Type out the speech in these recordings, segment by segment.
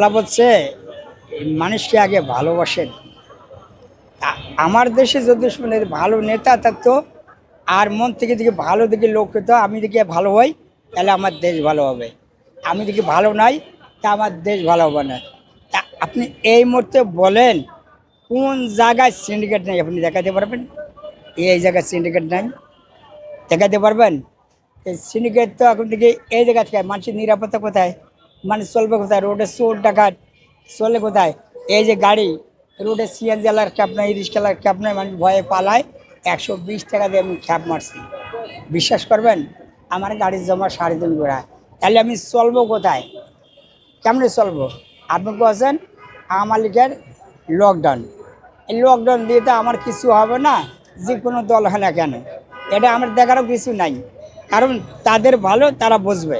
বলছে এই মানুষকে আগে ভালোবাসেন। আমার দেশে যদি শুনে ভালো নেতা থাকতো, আর মন থেকে দিকে ভালো দিকে লোক হতো, আমি দিকে ভালো হই, তাহলে আমার দেশ ভালো হবে। আমি দিকে ভালো নাই, তা আমার দেশ ভালো হবে না। তা আপনি এই মুহূর্তে বলেন, কোন জায়গায় সিন্ডিকেট নেই? আপনি দেখাতে পারবেন? এই জায়গায় সিন্ডিকেট নাই? দেখাতে পারবেন? সিন্ডিকেট তো এখন থেকে এই জায়গা থেকে, মানুষের নিরাপত্তা কোথায়? মানুষ চলবে কোথায়? রোডে চোর ডাকাত চলে কোথায়? এই যে গাড়ি, রোডে সিএন জ্বালার খ্যাপ নাই রিক্সালার খ্যাপ নাই মানে ভয়ে পালায়। একশো বিশ টাকা দিয়ে আমি খ্যাপ মারছি। বিশ্বাস করবেন? আমার গাড়ির জমা সাড়ে তিন গোড়া। তাহলে আমি চলবো কোথায়? কেমনে চলবো? আপনি বলছেন, আমার লিখের লকডাউন এই লকডাউন দিয়ে তো আমার কিছু হবে না, যে কোনো দল হয় না কেন? এটা আমার দেখারও কিছু নাই। কারণ তাদের ভালো, তারা বুঝবে।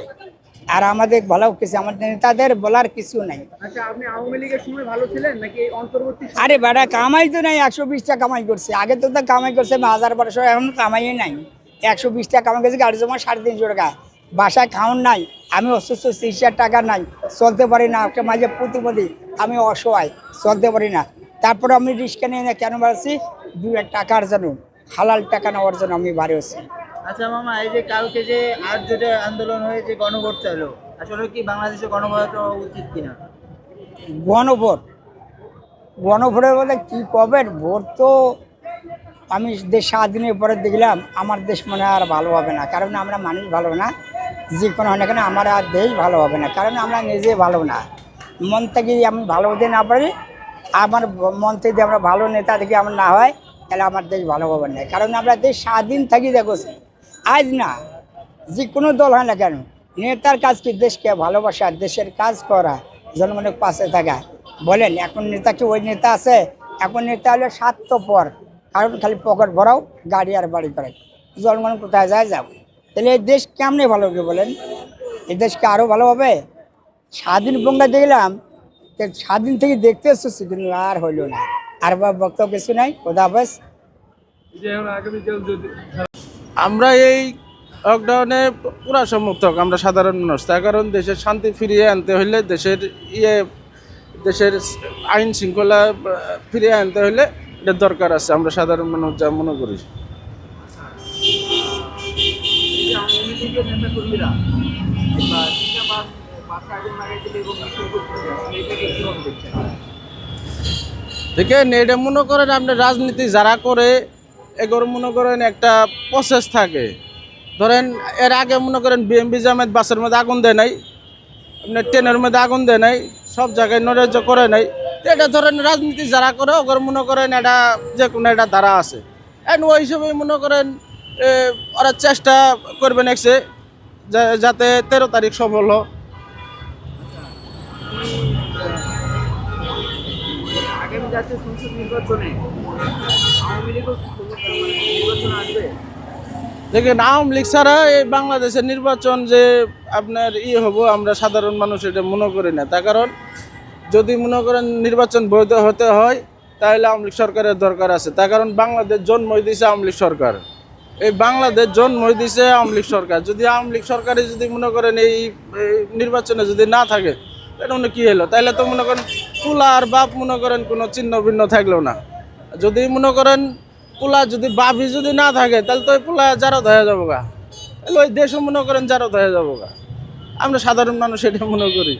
আর আমাদের ভালো কিছু আমাদের তাদের বলার কিছু নাই। আচ্ছা আরে বেটা কামাই তো নাই একশো বিশটা কামাই করছে। আগে তো তো কামাই করছে হাজার বারোশো এখন কামাই নাই। একশো বিশটা কামাই করছে গাড়ি জমা সাড়ে তিনশো টাকা। বাসায় খাওয়ান নাই আমি অসুস্থ চিকিৎসার টাকা নাই চলতে পারি না একটা মাঝে প্রতিপদি আমি অসহায় চলতে পারি না। তারপর আমি রিক্সা নিয়ে কেন বাড়ছি দু এক টাকার জন্য হালাল টাকা নেওয়ার জন্য আমি বাড়ি হচ্ছি আচ্ছা মামা, এই যে কালকে যে আট জোটে আন্দোলন হয়ে যে গণভোট চাইলো, আসলে কি বাংলাদেশে গণভোট উচিত কিনা? গণভোট? গণভোটের বলে কি কবে? ভোট তো আমি দেশ স্বাধীনের পরে দেখলাম, আমার দেশ মনে আর ভালো হবে না। কারণ আমরা মানুষ ভালো না, যে কোনো হয় না কেন আমার আর দেশ ভালো হবে না। কারণ আমরা নিজে ভালো না। মন থেকে আমি ভালো হতে না পারি, আমার মন থেকে আমরা ভালো নেতা থেকে আমার না হয়, তাহলে আমার দেশ ভালো হবে না। কারণ আমরা দেশ স্বাধীন থাকি দেখোছি আজ না, যে কোনো দল হয় না কেন, নেতার কাজ কি দেশকে ভালোবাসা, দেশের কাজ করা, জনগণের পাশে থাকা? বলেন, এখন নেতা কি ওই নেতা আছে? এখন নেতা হলো স্বার্থপর। কারণ খালি পকেট ভরাও, গাড়ি আর বাড়ি করে জনগণ কোথায় যায় যাও তাহলে এই দেশ কেমনে ভালো হবে বলেন? এই দেশকে আরও ভালো হবে? স্বাধীন বঙ্গা দেখলাম স্বাধীন থেকে দেখতে এসেছি, কিন্তু আর হইল না। আর বা বক্তব্য কিছু নাই, খোদা হাফেজ। আমরা এই লকডাউনে পুরা সমর্থক, আমরা সাধারণ মানুষ। তার কারণ দেশের শান্তি ফিরিয়ে আনতে হলে দেশের ইয়ে দেশের আইন শৃঙ্খলা ফিরিয়ে আনতে হলে এটা দরকার আছে। আমরা সাধারণ মানুষ যা মনে করি। দেখেন, এটা মনে করেন আপনি রাজনীতি যারা করে এগুলো মনে করেন একটা প্রসেস থাকে। ধরেন, এর আগে মনে করেন বিএমপি জামাত বাসের মধ্যে আগুন দেয় নাই আপনার ট্রেনের মধ্যে আগুন দেয় নাই, সব জায়গায় নৈরাজ্য করে নাই। এটা ধরেন রাজনীতি যারা করে ওগুলো মনে করেন এটা যে কোনো একটা ধারা আছে। এন্ড ওই হিসেবে মনে করেন ওরা চেষ্টা করবেন এসে যাতে তেরো তারিখ সফল হোক। জাতীয় সংসদ নির্বাচনে আওয়ামী মানে নির্বাচন আসবে। দেখেন, আওয়ামী লীগ ছাড়া এই বাংলাদেশের নির্বাচন যে আপনার ই হব, আমরা সাধারণ মানুষ এটা মনে করি না। তার কারণ, যদি মনে করেন নির্বাচন বৈধ হতে হয়, তাহলে আওয়ামী লীগ সরকারের দরকার আছে। তার কারণ, বাংলাদেশ জন্মই দিছে আওয়ামী লীগ সরকার। এই বাংলাদেশ জন্মই দিছে আওয়ামী লীগ সরকার। যদি আওয়ামী লীগ সরকারে যদি মনে করেন এই নির্বাচনে যদি না থাকে মনে কি হলো? তাইলে তো মনে করেন কুলা আর বাপ মনে করেন কোনো চিহ্ন ভিন্ন থাকল না। যদি মনে করেন পোলা যদি বাপি যদি না থাকে তাহলে তো ওই পোলা জারত হয়ে যাব গা। তাহলে ওই দেশও মনে করেন জারত হয়ে যাব গা। আমরা সাধারণ মানুষ এটা মনে করি।